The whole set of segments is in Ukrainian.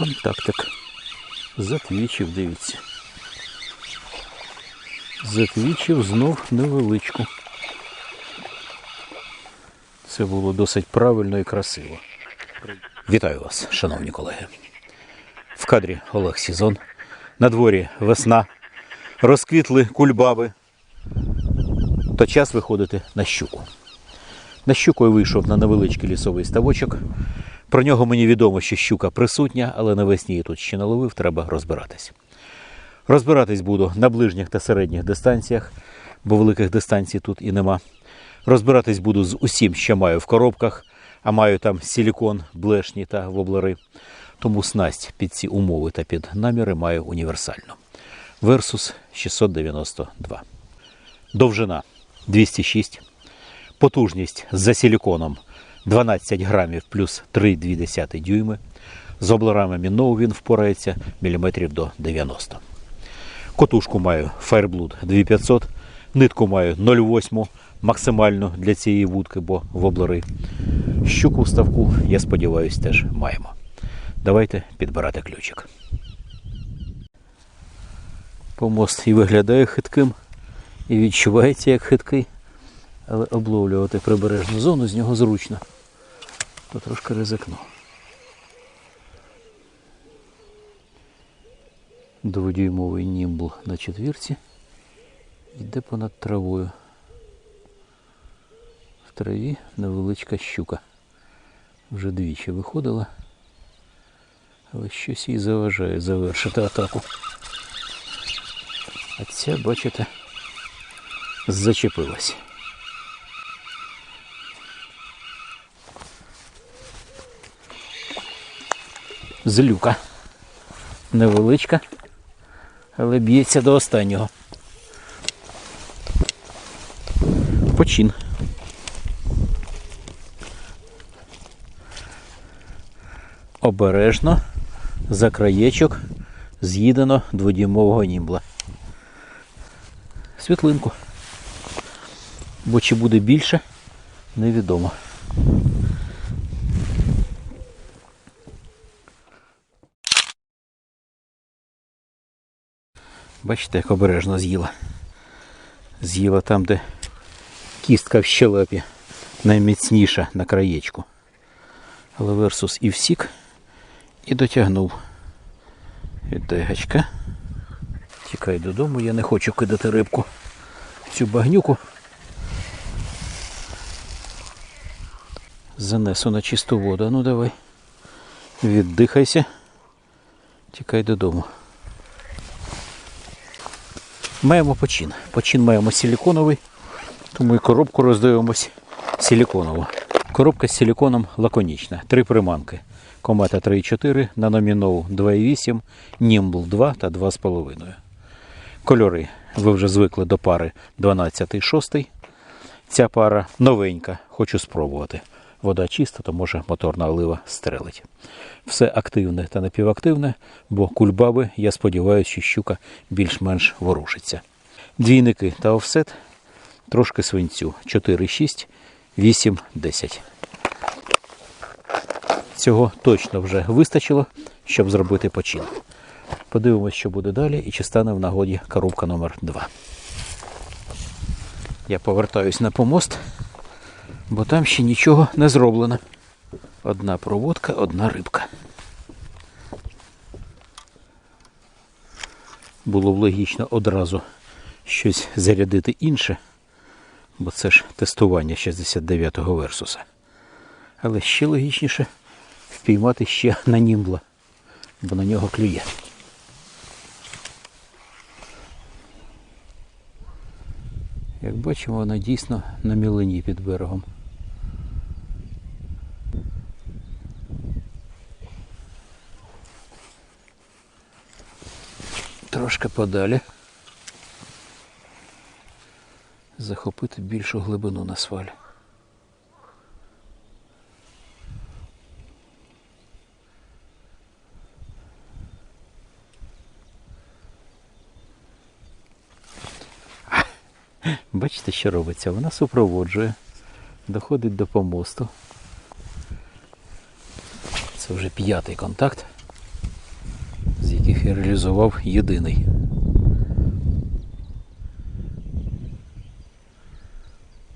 Контактик. Затвічив, дивіться. Затвічив знов невеличку. Це було досить правильно і красиво. Вітаю вас, шановні колеги. В кадрі Олег Сізон. На дворі весна. Розквітли кульбаби. То час виходити на щуку. На щуку я вийшов на невеличкий лісовий ставочок. Про нього мені відомо, що щука присутня, але навесні я тут ще не ловив, треба розбиратись. Розбиратись буду на ближніх та середніх дистанціях, бо великих дистанцій тут і нема. Розбиратись буду з усім, що маю в коробках, а маю там силікон, блешні та воблери. Тому снасть під ці умови та під наміри маю універсальну. Versus 692. Довжина 206. Потужність за силіконом 12 грамів плюс 3,2 дюйми. З обларами Міноу він впорається міліметрів до 90. Котушку маю Fireblue 2500, нитку маю 0,8 максимальну для цієї вудки, бо воблери. Щуку в ставку, я сподіваюся, теж маємо. Давайте підбирати ключик. Помост і виглядає хитким, і відчувається як хиткий, але обловлювати прибережну зону з нього зручно. То трошки ризикну. Дводюймовий німбл на четвірці йде понад травою. В траві невеличка щука. Вже двічі виходила, але щось їй заважає завершити атаку. А ця, бачите, зачепилась. Злюка. Невеличка, але б'ється до останнього. Почин. Обережно за краєчок з'їдено дводімового німбла. Світлинку. Бо чи буде більше, невідомо. Бачите, як обережно з'їла. З'їла там, де кістка в щелепі найміцніша на краєчку. Але версус і всік, і дотягнув. Віддай гачка. Тікай додому, я не хочу кидати рибку в цю багнюку. Занесу на чисту воду. Ну давай. Віддихайся. Тікай додому. Маємо почин. Почин маємо силіконовий, тому і коробку роздивимось силіконову. Коробка з силіконом лаконічна. Три приманки. Комета 3,4, Наноміноу 2,8, Німбл 2 та 2,5. Кольори. Ви вже звикли до пари 12 6. Ця пара новенька, хочу спробувати. Вода чиста, то може моторна олива стрелить. Все активне та напівактивне, бо кульбаби, я сподіваюся, що щука більш-менш ворушиться. Двійники та офсет трошки свинцю 4, 6, 8, 10. Цього точно вже вистачило, щоб зробити почин. Подивимось, що буде далі і чи стане в нагоді коробка номер 2 Я повертаюсь на помост, бо там ще нічого не зроблено. Одна проводка, одна рибка. Було б логічно одразу щось зарядити інше, бо це ж тестування 69-го версуса. Але ще логічніше впіймати ще на німбла, бо на нього клює. Як бачимо, вона дійсно на мілині під берегом. Трошки подалі. Захопити більшу глибину на свалі. Бачите, що робиться? Вона супроводжує, доходить до помосту. Це вже п'ятий контакт. Яких я реалізував єдиний.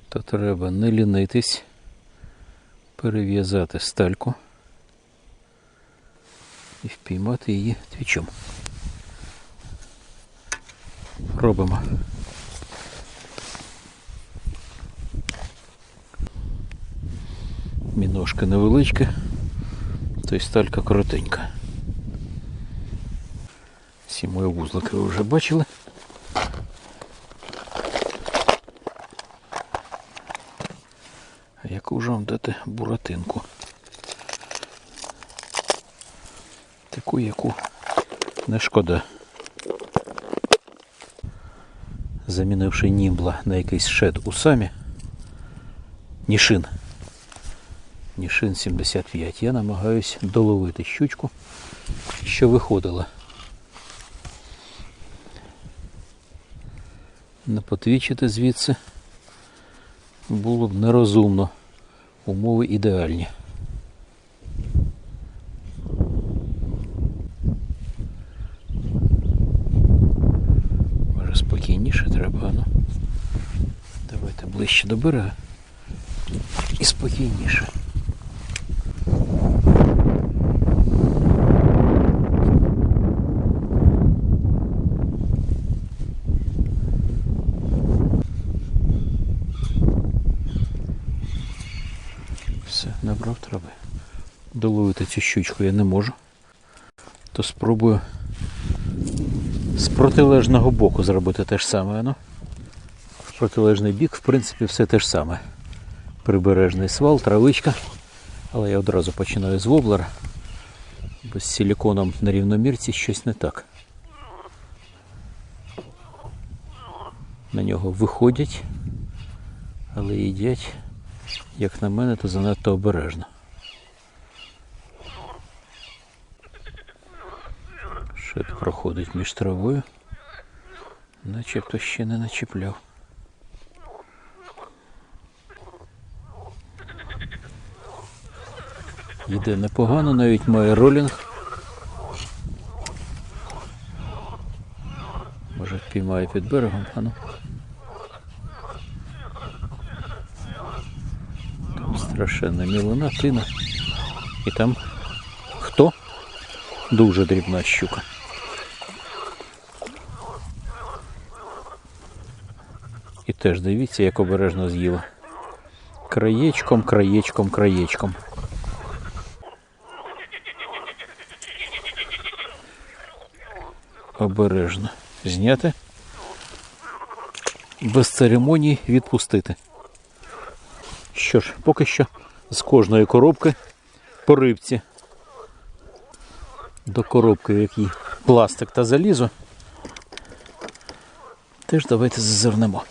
То треба не лінитись, перев'язати стальку і впіймати її твічом. Робимо. Міножка невеличка, то й сталька коротенька. Всі мої вузлики ви вже бачили. Яку ж вам дати буратинку? Таку, яку не шкода. Замінивши німбла на якийсь шед у самі, Нішин. Нішин 75. Я намагаюсь доловити щучку, що виходила. Не потвічити звідси було б нерозумно. Умови ідеальні. Може спокійніше треба, ну. Давайте ближче до берега і спокійніше. Доловити цю щучку я не можу. То спробую з протилежного боку зробити те ж саме. Ну, в протилежний бік, в принципі, все те ж саме. Прибережний свал, травичка. Але я одразу починаю з воблера. Бо з силіконом на рівномірці щось не так. На нього виходять, але їдять як на мене, то занадто обережно. Шит проходить між травою, начебто ще не начіпляв. Йде непогано, навіть має ролінг. Може впіймає під берегом, а ну. Страшенна мілина, тина. І там хто? Дуже дрібна щука. Теж дивіться, як обережно з'їла. Краєчком, краєчком, краєчком. Обережно. Зняти. Без церемоній відпустити. Що ж, поки що з кожної коробки по рибці. До коробки, в якій пластик та залізо. Теж давайте зазирнемо.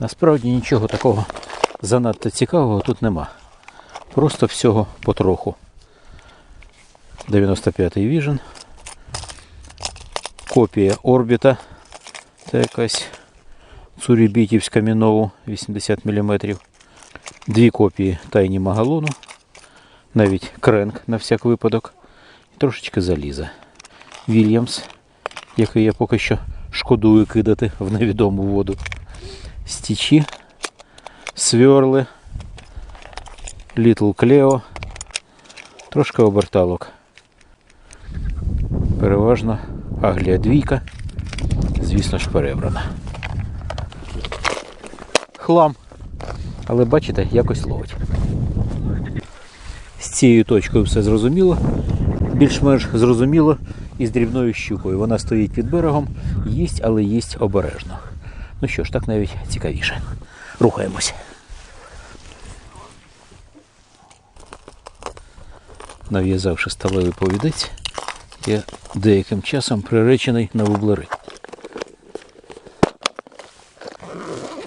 Насправді нічого такого занадто цікавого тут нема. Просто всього потроху. 95-й Vision. Копія орбіта. Це якась Цурібітівська Мінову 80 мм. Дві копії Тайні Магалону. Навіть кренк на всяк випадок. І трошечки заліза. Вільямс, який я поки що шкодую кидати в невідому воду. Стічі, сверли, Літл Клео, трошки оберталок. Переважно Аглія двійка, звісно ж перебрана. Хлам. Але бачите, якось ловить. З цією точкою все зрозуміло. Більш-менш зрозуміло і з дрібною щукою. Вона стоїть під берегом, їсть, але їсть обережно. Ну що ж, так навіть цікавіше. Рухаємось. Нав'язавши сталевий повідець, я деяким часом приречений на вублери.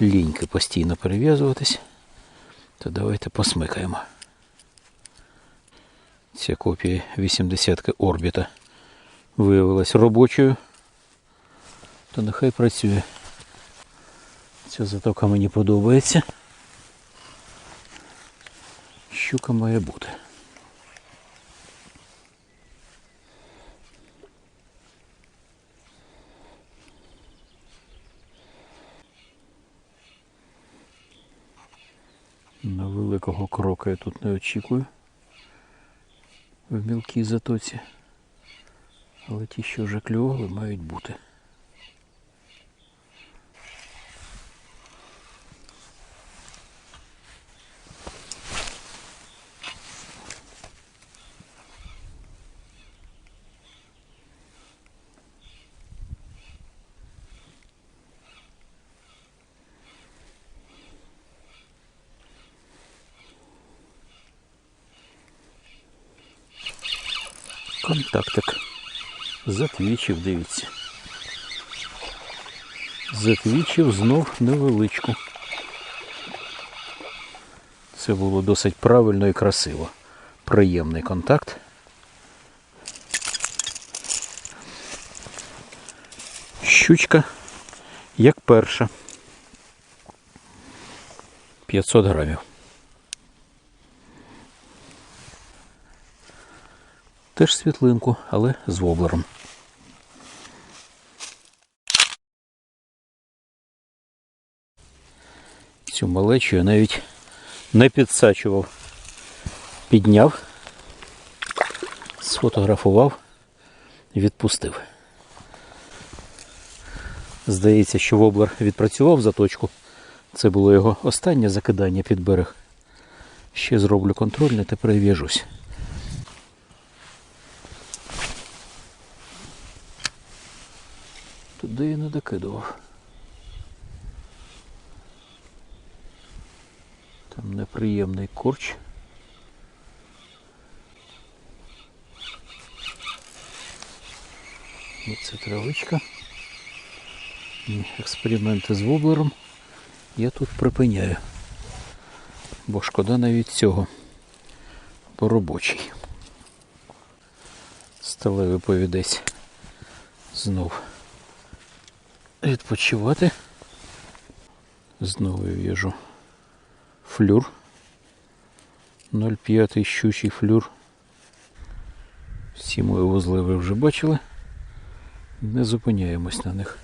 Ліньки постійно перев'язуватись, то давайте посмикаємо. Ця копія 80-ки орбіта виявилась робочою, то нехай працює. Ця затока мені подобається. Щука має бути. На великого крока я тут не очікую в мілкій затоці, але ті, що вже клювали, мають бути. Контактик. Затвічив, дивіться. Затвічив знов невеличку. Це було досить правильно і красиво. Приємний контакт. Щучка, як перша. 500 грамів. Теж світлинку, але з воблером. Цю малечу я навіть не підсачував. Підняв, сфотографував відпустив. Здається, що воблер відпрацював заточку. Це було його останнє закидання під берег. Ще зроблю контрольне та перев'яжусь. Я не докидував. Там неприємний корч. Оце травичка. Експерименти з воблером я тут припиняю. Бо шкода навіть цього. Бо робочий. Сталевий повідець знов відпочивати. Знову я в'яжу флюр. 0,5 щучий флюр. Всі мої вузли ви вже бачили. Не зупиняємось на них.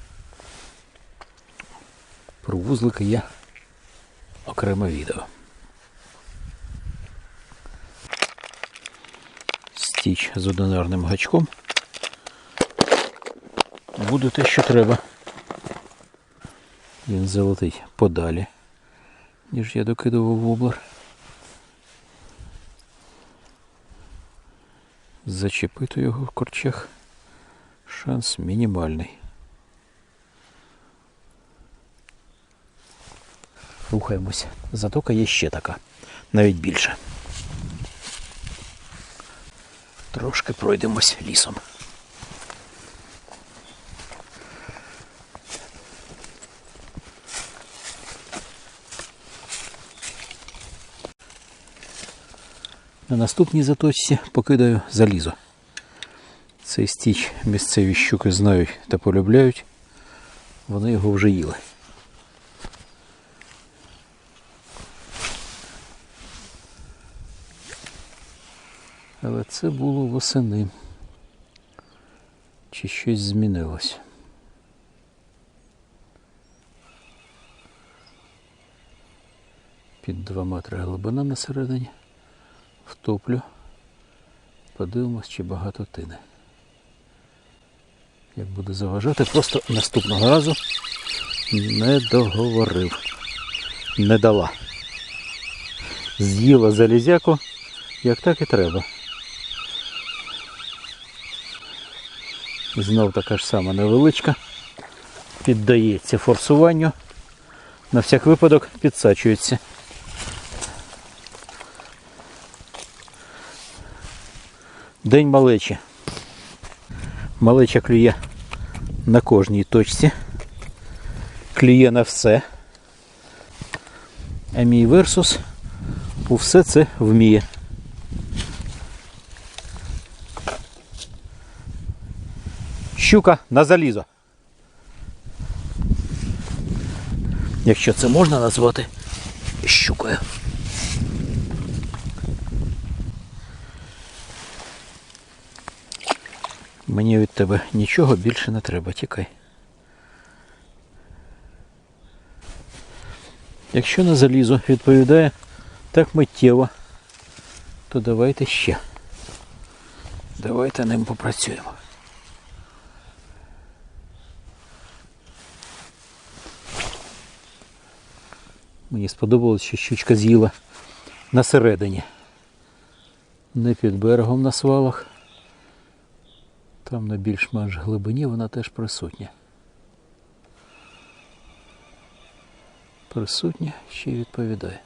Про вузлики я окреме відео. Стіч з одинарним гачком. Буде те, що треба. Він залетить подалі, ніж я докидував воблер. Зачепити його в корчах. Шанс мінімальний. Рухаємось. Затока є ще така, навіть більше. Трошки пройдемось лісом. На наступній заточці покидаю залізо. Цей стіч місцеві щуки знають та полюбляють. Вони його вже їли. Але це було восени. Чи щось змінилось? Під 2 метри глибина на середині. Втоплю. Подивимось, чи багато тине. Як буде заважати, просто наступного разу не договорив. Не дала. З'їла залізяку, як так і треба. Знов така ж сама невеличка. Піддається форсуванню. На всяк випадок підсачується. День малечі. Малеча клює на кожній точці. Клює на все. А мій версус у все це вміє. Щука на залізо. Якщо це можна назвати щукою. Мені від тебе нічого більше не треба, тікай. Якщо на залізо відповідає так миттєво, то давайте ще. Давайте ним попрацюємо. Мені сподобалось, що щучка з'їла на середині. Не під берегом на свалах. Там на більш-менш глибині вона теж присутня. Присутня ще й відповідає.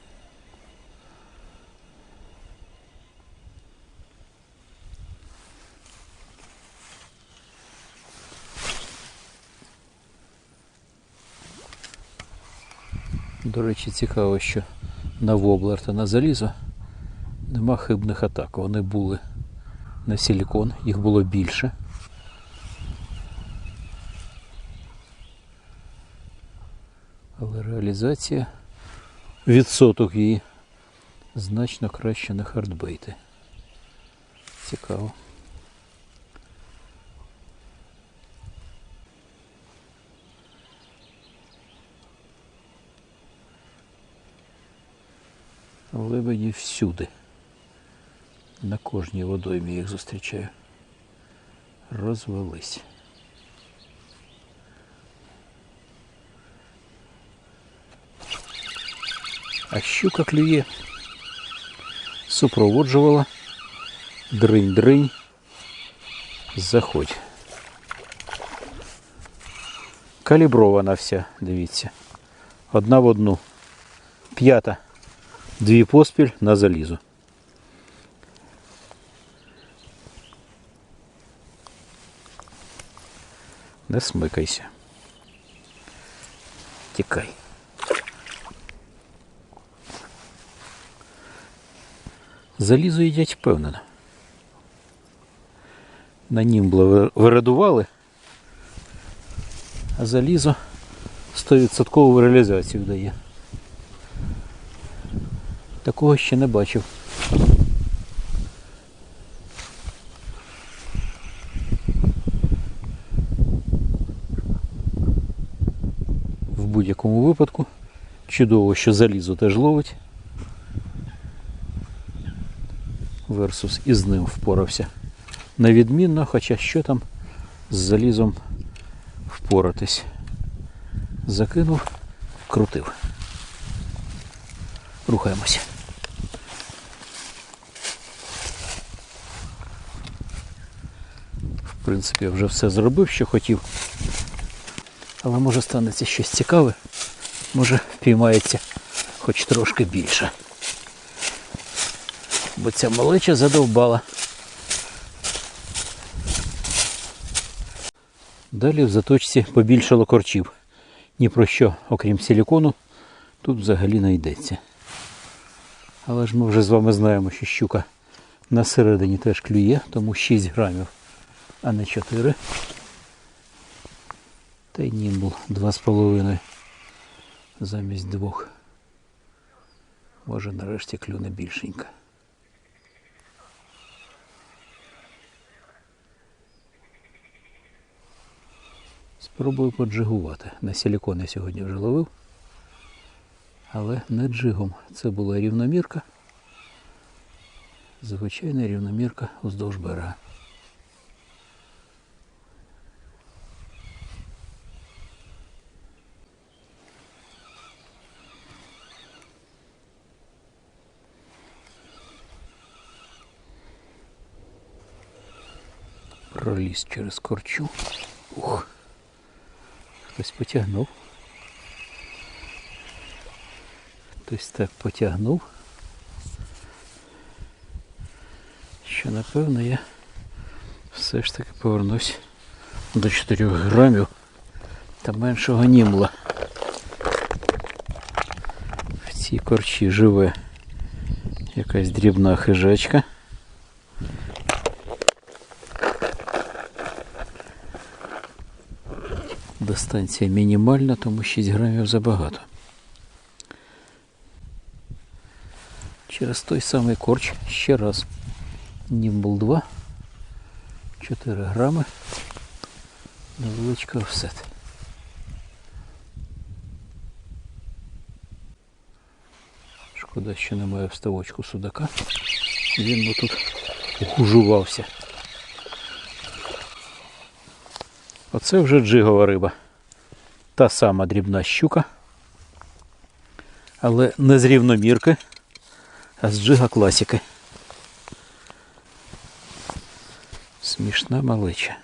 До речі, цікаво, що на воблер та на залізо нема хибних атак. Вони були на силікон, їх було більше. Але реалізація, відсоток її значно краще на хардбейти. Цікаво. Лебеді всюди. На кожній водоймі їх зустрічаю. Розвелись. А щука клює. Супроводжувала. Дринь-дринь. Заходь. Калібрована вся, дивіться. Одна в одну. П'ята. Дві поспіль на залізо. Не смикайся. Тікай. Залізо їдять впевнено. На німбло вирадували, а залізо 100% реалізацію дає. Такого ще не бачив. В будь-якому випадку чудово, що залізо теж ловить. Версус із ним впорався невідмінно, хоча що там з залізом впоратись. Закинув, крутив. Рухаємося. В принципі, вже все зробив, що хотів. Але може станеться щось цікаве, може впіймається хоч трошки більше. Бо ця малеча задовбала. Далі в заточці побільшало корчів. Ні про що, окрім силікону, тут взагалі не йдеться. Але ж ми вже з вами знаємо, що щука на середині теж клює, тому 6 грамів, а не 4. Та й німбл 2,5 замість двох. Може нарешті клюне більшенька. Спробую поджигувати. На силікон я сьогодні вже ловив. Але не джигом. Це була рівномірка. Звичайна рівномірка уздовж берега. Проліз через корчу. Ух. Хтось потягнув. Хтось так потягнув. Що напевно я все ж таки повернусь до 4 грамів та меншого німла. В цій корчі живе якась дрібна хижачка. Дистанція мінімальна, тому 6 грамів забагато. Через той самий корч ще раз. Німбл 2. 4 грами. Невеличка офсет. Шкода, що немає вставочку судака. Він би тут ухужувався. Оце вже джигова риба. Та сама дрібна щука. Але не з рівномірки, а з джига класики. Смішна малича.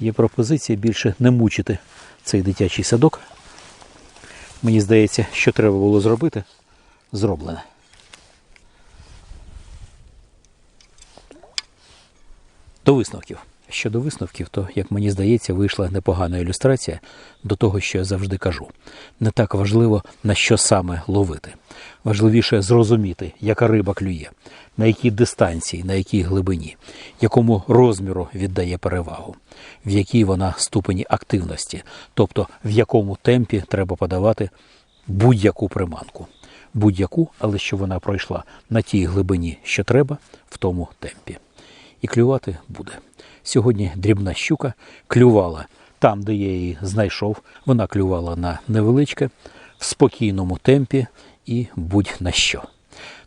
Є пропозиція більше не мучити цей дитячий садок. Мені здається, що треба було зробити, зроблене. До висновків. Щодо висновків, то, як мені здається, вийшла непогана ілюстрація до того, що я завжди кажу. Не так важливо, на що саме ловити. Важливіше зрозуміти, яка риба клює, на якій дистанції, на якій глибині, якому розміру віддає перевагу, в якій вона ступені активності, тобто в якому темпі треба подавати будь-яку приманку. Будь-яку, але що вона пройшла на тій глибині, що треба, в тому темпі і клювати буде. Сьогодні дрібна щука клювала там, де я її знайшов. Вона клювала на невеличке, в спокійному темпі і будь-на що.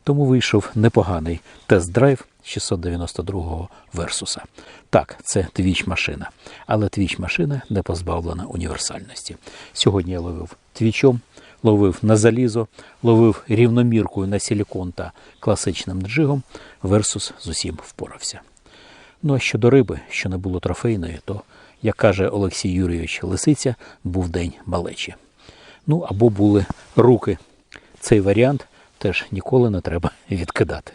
Тому вийшов непоганий тест-драйв 692-го Версуса. Так, це твіч машина, але твіч машина не позбавлена універсальності. Сьогодні я ловив твічом, ловив на залізо, ловив рівноміркою на силікон та класичним джигом. Версус з усім впорався. Ну а щодо риби, що не було трофейної, то, як каже Олексій Юрійович Лисиця, був день малечі. Ну або були руки. Цей варіант теж ніколи не треба відкидати.